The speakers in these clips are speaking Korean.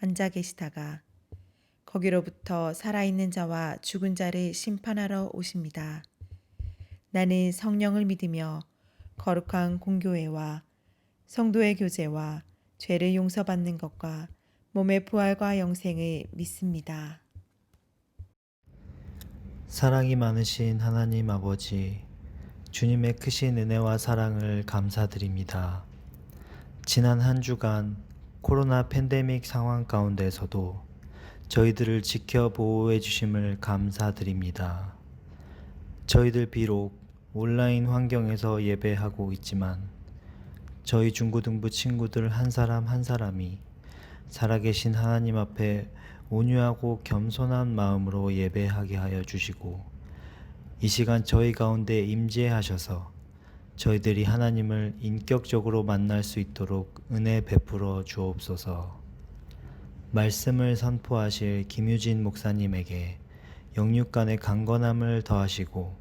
앉아 계시다가 거기로부터 살아있는 자와 죽은 자를 심판하러 오십니다. 나는 성령을 믿으며 거룩한 공교회와 성도의 교제와 죄를 용서받는 것과 몸의 부활과 영생을 믿습니다. 사랑이 많으신 하나님 아버지, 주님의 크신 은혜와 사랑을 감사드립니다. 지난 한 주간 코로나 팬데믹 상황 가운데서도 저희들을 지켜 보호해 주심을 감사드립니다. 저희들 비록 온라인 환경에서 예배하고 있지만 저희 중고등부 친구들 한 사람 한 사람이 살아계신 하나님 앞에 온유하고 겸손한 마음으로 예배하게 하여 주시고 이 시간 저희 가운데 임재하셔서 저희들이 하나님을 인격적으로 만날 수 있도록 은혜 베풀어 주옵소서. 말씀을 선포하실 김유진 목사님에게 영육간의 강건함을 더하시고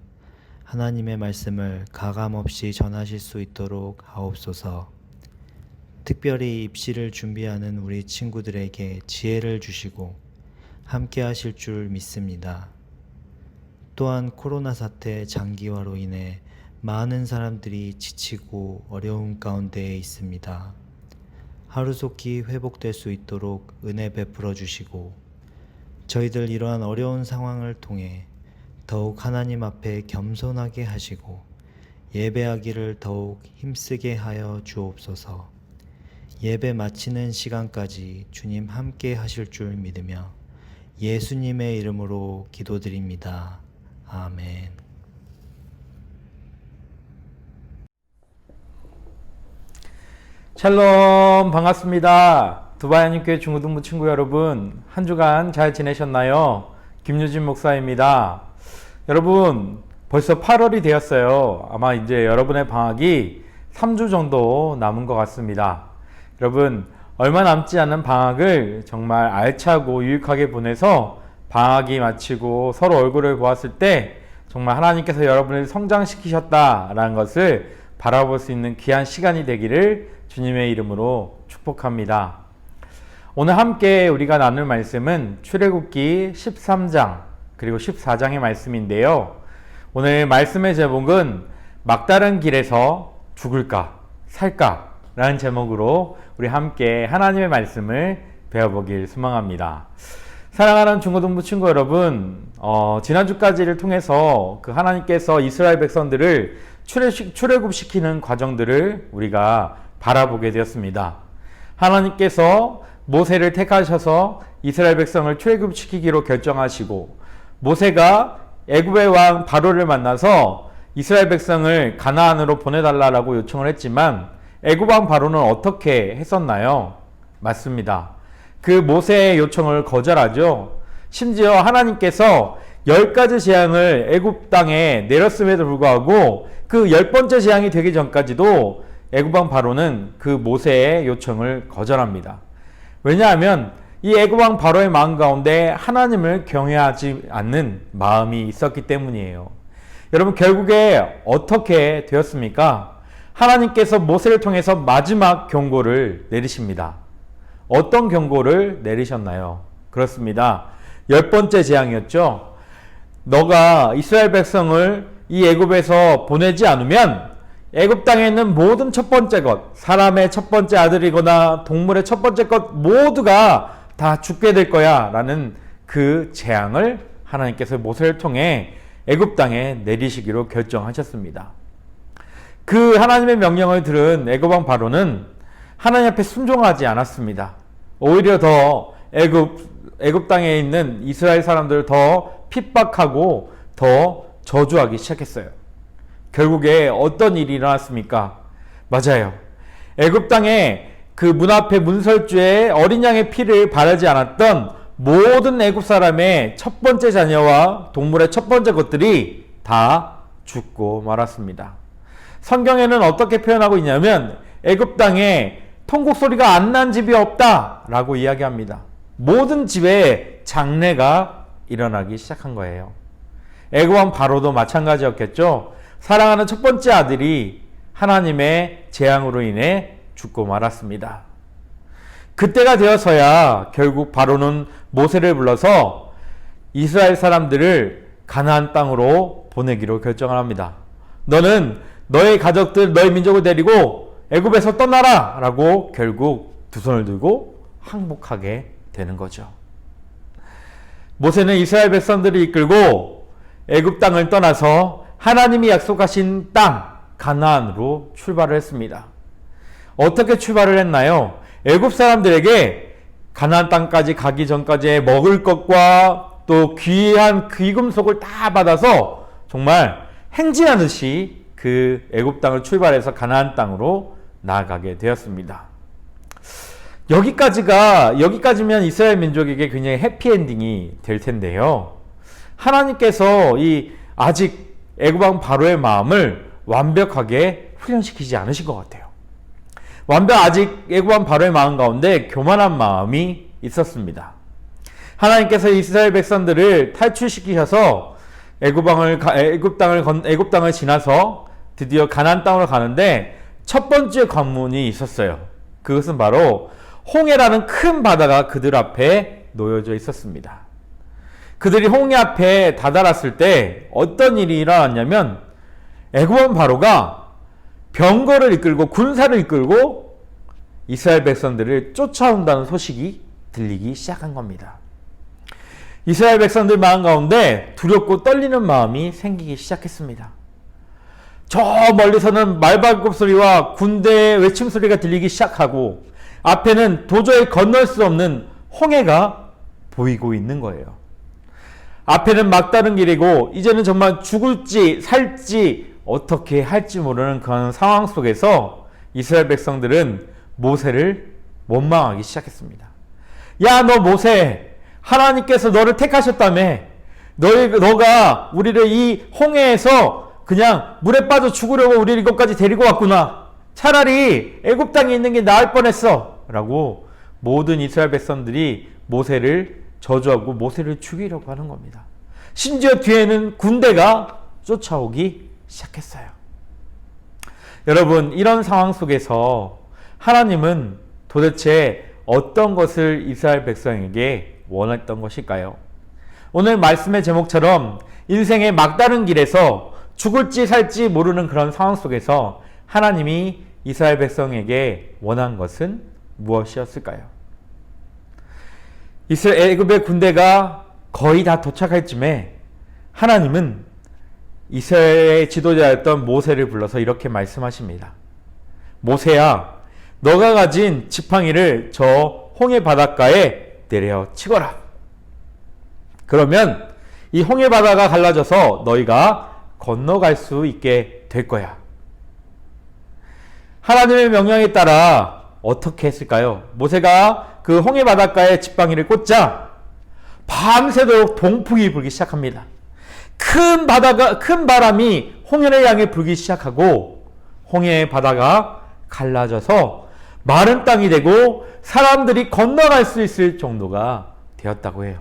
하나님의 말씀을 가감 없이 전하실 수 있도록 하옵소서. 특별히 입시를 준비하는 우리 친구들에게 지혜를 주시고 함께 하실 줄 믿습니다. 또한 코로나 사태 장기화로 인해 많은 사람들이 지치고 어려움 가운데 있습니다. 하루속히 회복될 수 있도록 은혜 베풀어 주시고 저희들 이러한 어려운 상황을 통해 더욱 하나님 앞에 겸손하게 하시고 예배하기를 더욱 힘쓰게 하여 주옵소서. 예배 마치는 시간까지 주님 함께 하실 줄 믿으며 예수님의 이름으로 기도드립니다. 아멘. 샬롬 반갑습니다. 두바이 한인교회 중고등부 친구 여러분 한 주간 잘 지내셨나요? 김유진 목사입니다. 여러분 벌써 8월이 되었어요. 아마 이제 여러분의 방학이 3주 정도 남은 것 같습니다. 여러분 얼마 남지 않은 방학을 정말 알차고 유익하게 보내서 방학이 마치고 서로 얼굴을 보았을 때 정말 하나님께서 여러분을 성장시키셨다라는 것을 바라볼 수 있는 귀한 시간이 되기를 주님의 이름으로 축복합니다. 오늘 함께 우리가 나눌 말씀은 출애굽기 13장 그리고 14장의 말씀인데요. 오늘 말씀의 제목은 막다른 길에서 죽을까 살까 라는 제목으로 우리 함께 하나님의 말씀을 배워보길 소망합니다. 사랑하는 중고등부 친구 여러분, 어, 지난주까지를 통해서 그 하나님께서 이스라엘 백성들을 출애, 출애굽시키는 과정들을 우리가 바라보게 되었습니다. 하나님께서 모세를 택하셔서 이스라엘 백성을 출애굽시키기로 결정하시고 모세가 애굽의 왕 바로를 만나서 이스라엘 백성을 가나안으로 보내달라고 요청을 했지만 애굽 왕 바로는 어떻게 했었나요? 맞습니다. 그 모세의 요청을 거절하죠. 심지어 하나님께서 열 가지 재앙을 애굽 땅에 내렸음에도 불구하고 그 열 번째 재앙이 되기 전까지도 애굽 왕 바로는 그 모세의 요청을 거절합니다. 왜냐하면 이 애굽 왕 바로의 마음 가운데 하나님을 경외하지 않는 마음이 있었기 때문이에요. 여러분 결국에 어떻게 되었습니까? 하나님께서 모세를 통해서 마지막 경고를 내리십니다. 어떤 경고를 내리셨나요? 그렇습니다. 열 번째 재앙이었죠. 너가 이스라엘 백성을 이 애굽에서 보내지 않으면 애굽 땅에 있는 모든 첫 번째 것, 사람의 첫 번째 아들이거나 동물의 첫 번째 것 모두가 다 죽게 될 거야라는 그 재앙을 하나님께서 모세를 통해 애굽 땅에 내리시기로 결정하셨습니다. 그 하나님의 명령을 들은 애굽 왕 바로는 하나님 앞에 순종하지 않았습니다. 오히려 더 애굽 애굽 땅에 있는 이스라엘 사람들을 더 핍박하고 더 저주하기 시작했어요. 결국에 어떤 일이 일어났습니까? 맞아요. 애굽 땅에 그 문 앞에 문설주에 어린 양의 피를 바르지 않았던 모든 애굽 사람의 첫 번째 자녀와 동물의 첫 번째 것들이 다 죽고 말았습니다. 성경에는 어떻게 표현하고 있냐면 애굽 땅에 통곡 소리가 안 난 집이 없다라고 이야기합니다. 모든 집에 장례가 일어나기 시작한 거예요. 애굽왕 바로도 마찬가지였겠죠. 사랑하는 첫 번째 아들이 하나님의 재앙으로 인해 죽고 말았습니다. 그때가 되어서야 결국 바로는 모세를 불러서 이스라엘 사람들을 가나안 땅으로 보내기로 결정을 합니다. 너는 너의 가족들, 너의 민족을 데리고 애굽에서 떠나라 라고 결국 두 손을 들고 항복하게 되는 거죠. 모세는 이스라엘 백성들을 이끌고 애굽 땅을 떠나서 하나님이 약속하신 땅 가나안으로 출발을 했습니다. 어떻게 출발을 했나요? 애굽 사람들에게 가나안 땅까지 가기 전까지 먹을 것과 또 귀한 귀금속을 다 받아서 정말 행진하듯이 그 애굽 땅을 출발해서 가나안 땅으로 나아가게 되었습니다. 여기까지가 여기까지면 이스라엘 민족에게 굉장히 해피엔딩이 될 텐데요. 하나님께서 이 아직 애굽왕 바로의 마음을 완벽하게 훈련시키지 않으신 것 같아요. 완벽 아직 애굽왕 바로의 마음 가운데 교만한 마음이 있었습니다. 하나님께서 이스라엘 백성들을 탈출시키셔서 애굽왕을 가- 애굽 땅을 건 애굽 땅을 지나서 드디어 가나안 땅으로 가는데 첫 번째 관문이 있었어요. 그것은 바로 홍해라는 큰 바다가 그들 앞에 놓여져 있었습니다. 그들이 홍해 앞에 다다랐을 때 어떤 일이 일어났냐면 애굽왕 바로가 병거를 이끌고 군사를 이끌고 이스라엘 백성들을 쫓아온다는 소식이 들리기 시작한 겁니다. 이스라엘 백성들 마음 가운데 두렵고 떨리는 마음이 생기기 시작했습니다. 저 멀리서는 말발굽 소리와 군대의 외침 소리가 들리기 시작하고 앞에는 도저히 건널 수 없는 홍해가 보이고 있는 거예요. 앞에는 막다른 길이고 이제는 정말 죽을지 살지 어떻게 할지 모르는 그런 상황 속에서 이스라엘 백성들은 모세를 원망하기 시작했습니다. 야, 너 모세, 하나님께서 너를 택하셨다며. 너희, 너가 우리를 이 홍해에서 그냥 물에 빠져 죽으려고 우리를 이것까지 데리고 왔구나. 차라리 애굽 땅에 있는 게 나을 뻔했어. 라고 모든 이스라엘 백성들이 모세를 저주하고 모세를 죽이려고 하는 겁니다. 심지어 뒤에는 군대가 쫓아오기 시작했어요. 여러분, 이런 상황 속에서 하나님은 도대체 어떤 것을 이스라엘 백성에게 원했던 것일까요? 오늘 말씀의 제목처럼 인생의 막다른 길에서 죽을지 살지 모르는 그런 상황 속에서 하나님이 이스라엘 백성에게 원한 것은 무엇이었을까요? 이스라엘 애굽의 군대가 거의 다 도착할 쯤에 하나님은 이스라엘의 지도자였던 모세를 불러서 이렇게 말씀하십니다. 모세야, 너가 가진 지팡이를 저 홍해 바닷가에 내려 치거라. 그러면 이 홍해 바다가 갈라져서 너희가 건너갈 수 있게 될 거야. 하나님의 명령에 따라 어떻게 했을까요? 모세가 그 홍해 바닷가에 지팡이를 꽂자 밤새도록 동풍이 불기 시작합니다. 큰 바다가 큰 바람이 홍해를 향해 불기 시작하고 홍해 바다가 갈라져서 마른 땅이 되고 사람들이 건너갈 수 있을 정도가 되었다고 해요.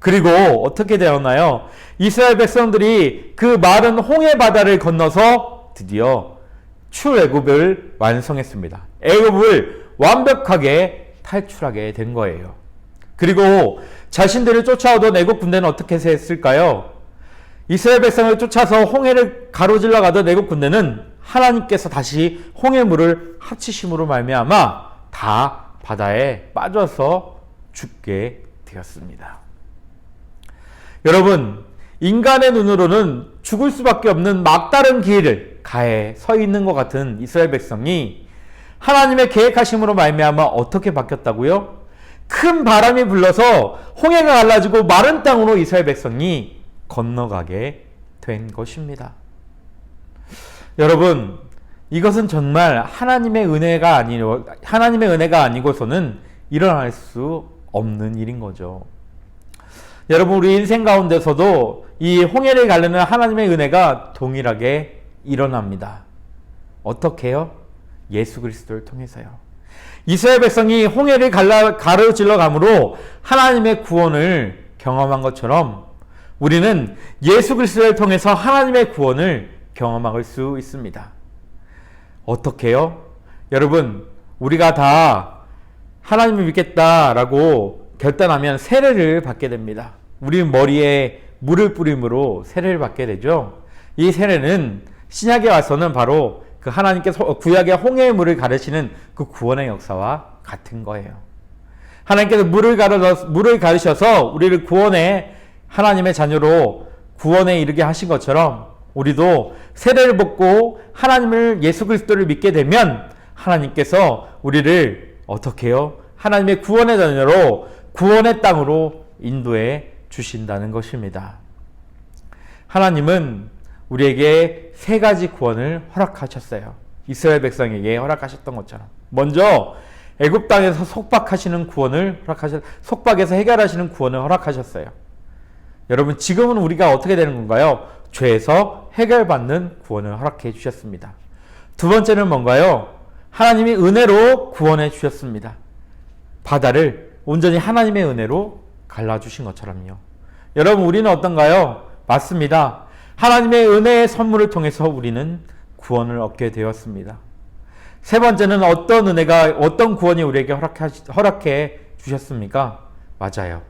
그리고 어떻게 되었나요? 이스라엘 백성들이 그 마른 홍해 바다를 건너서 드디어 출애굽을 완성했습니다. 애굽을 완벽하게 탈출하게 된 거예요. 그리고 자신들을 쫓아오던 애굽 군대는 어떻게 했을까요? 이스라엘 백성을 쫓아서 홍해를 가로질러 가던 애굽 군대는 하나님께서 다시 홍해물을 합치심으로 말미암아 다 바다에 빠져서 죽게 되었습니다. 여러분, 인간의 눈으로는 죽을 수밖에 없는 막다른 길을 가에 서 있는 것 같은 이스라엘 백성이 하나님의 계획하심으로 말미암아 어떻게 바뀌었다고요? 큰 바람이 불러서 홍해가 갈라지고 마른 땅으로 이스라엘 백성이 건너가게 된 것입니다. 여러분, 이것은 정말 하나님의 은혜가 아니고 하나님의 은혜가 아니고서는 일어날 수 없는 일인 거죠. 여러분 우리 인생 가운데서도 이 홍해를 가르는 하나님의 은혜가 동일하게 일어납니다. 어떻게요? 예수 그리스도를 통해서요. 이스라엘 백성이 홍해를 갈라, 가로질러 감으로 하나님의 구원을 경험한 것처럼 우리는 예수 그리스도를 통해서 하나님의 구원을 경험할 수 있습니다. 어떻게요? 여러분, 우리가 다 하나님을 믿겠다라고 결단하면 세례를 받게 됩니다. 우리 머리에 물을 뿌림으로 세례를 받게 되죠. 이 세례는 신약에 와서는 바로 그 하나님께서 구약의 홍해의 물을 가르치는 그 구원의 역사와 같은 거예요. 하나님께서 물을 가르셔 물을 가르셔서 우리를 구원의 하나님의 자녀로 구원에 이르게 하신 것처럼 우리도 세례를 받고 하나님을 예수 그리스도를 믿게 되면 하나님께서 우리를 어떻게 해요? 하나님의 구원의 자녀로 구원의 땅으로 인도해 주신다는 것입니다. 하나님은 우리에게 세 가지 구원을 허락하셨어요. 이스라엘 백성에게 허락하셨던 것처럼. 먼저 애굽 땅에서 속박하시는 구원을 허락하셨 속박에서 해결하시는 구원을 허락하셨어요. 여러분 지금은 우리가 어떻게 되는 건가요? 죄에서 해결받는 구원을 허락해 주셨습니다. 두 번째는 뭔가요? 하나님이 은혜로 구원해 주셨습니다. 바다를 온전히 하나님의 은혜로 갈라 주신 것처럼요. 여러분 우리는 어떤가요? 맞습니다. 하나님의 은혜의 선물을 통해서 우리는 구원을 얻게 되었습니다. 세 번째는 어떤 은혜가 어떤 구원이 우리에게 허락해, 주셨습니까? 맞아요.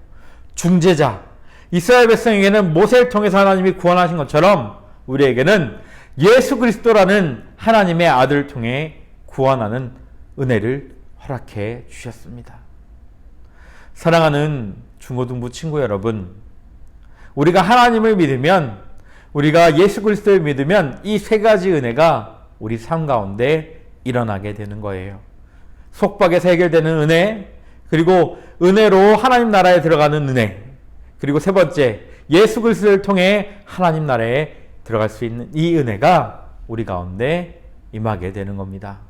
중재자. 이스라엘 백성에게는 모세를 통해서 하나님이 구원하신 것처럼 우리에게는 예수 그리스도라는 하나님의 아들을 통해 구원하는 은혜를 허락해 주셨습니다. 사랑하는 중고등부 친구 여러분, 우리가 하나님을 믿으면 우리가 예수 그리스도를 믿으면 이 세 가지 은혜가 우리 삶 가운데 일어나게 되는 거예요. 속박에서 해결되는 은혜, 그리고 은혜로 하나님 나라에 들어가는 은혜, 그리고 세 번째, 예수 그리스도를 통해 하나님 나라에 들어갈 수 있는 이 은혜가 우리 가운데 임하게 되는 겁니다.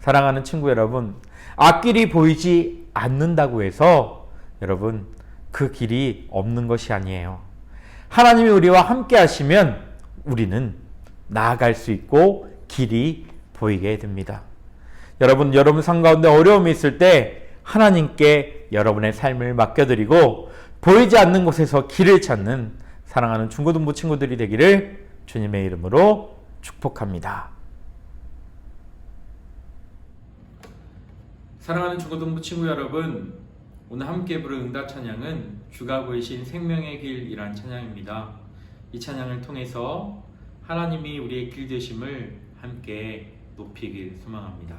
사랑하는 친구 여러분, 앞길이 보이지 않는다고 해서 여러분 그 길이 없는 것이 아니에요. 하나님이 우리와 함께 하시면 우리는 나아갈 수 있고 길이 보이게 됩니다. 여러분, 여러분 삶 가운데 어려움이 있을 때 하나님께 여러분의 삶을 맡겨드리고 보이지 않는 곳에서 길을 찾는 사랑하는 중고등부 친구들이 되기를 주님의 이름으로 축복합니다. 사랑하는 중고등부 친구 여러분, 오늘 함께 부를 응답 찬양은 주가 보이신 생명의 길이란 찬양입니다. 이 찬양을 통해서 하나님이 우리의 길 되심을 함께 높이길 소망합니다.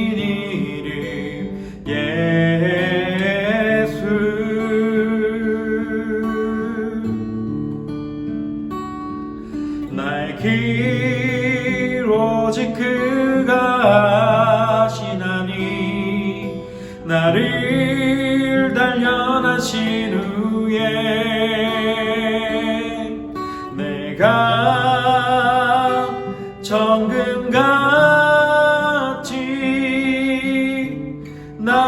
내가 정금같이 나오리라.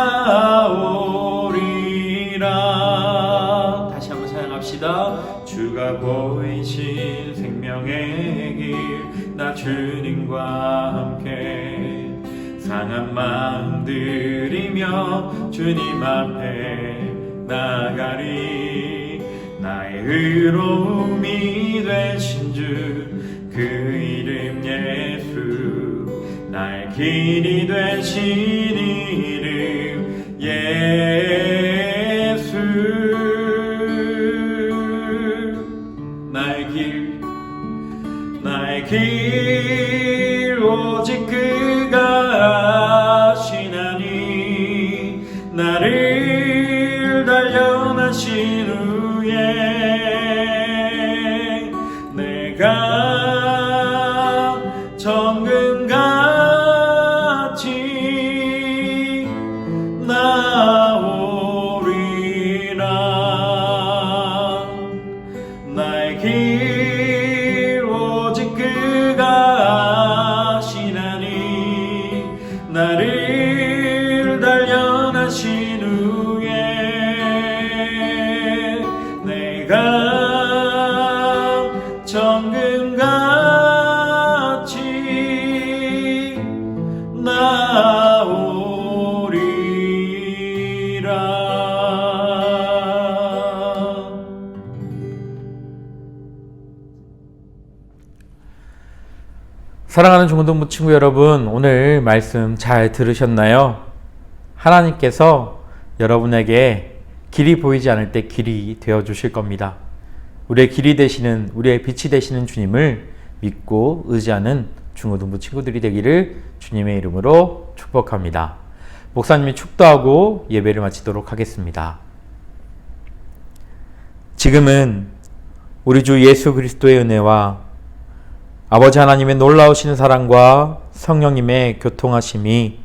다시 한번 사용합시다. 주가 보이신 생명의 길 나 주님과 함께 상한 마음 들이며 주님 앞에 나가리. 나의 의로움이 되 사랑하는 중고등부 친구 여러분, 오늘 말씀 잘 들으셨나요? 하나님께서 여러분에게 길이 보이지 않을 때 길이 되어 주실 겁니다. 우리의 길이 되시는, 우리의 빛이 되시는 주님을 믿고 의지하는 중고등부 친구들이 되기를 주님의 이름으로 축복합니다. 목사님이 축도하고 예배를 마치도록 하겠습니다. 지금은 우리 주 예수 그리스도의 은혜와 아버지 하나님의 놀라우신 사랑과 성령님의 교통하심이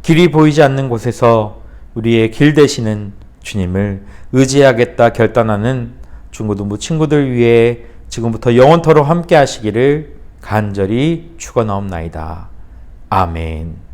길이 보이지 않는 곳에서 우리의 길 되시는 주님을 의지하겠다 결단하는 중고등부 친구들 위해 지금부터 영원토록 함께 하시기를 간절히 축원하옵나이다. 아멘.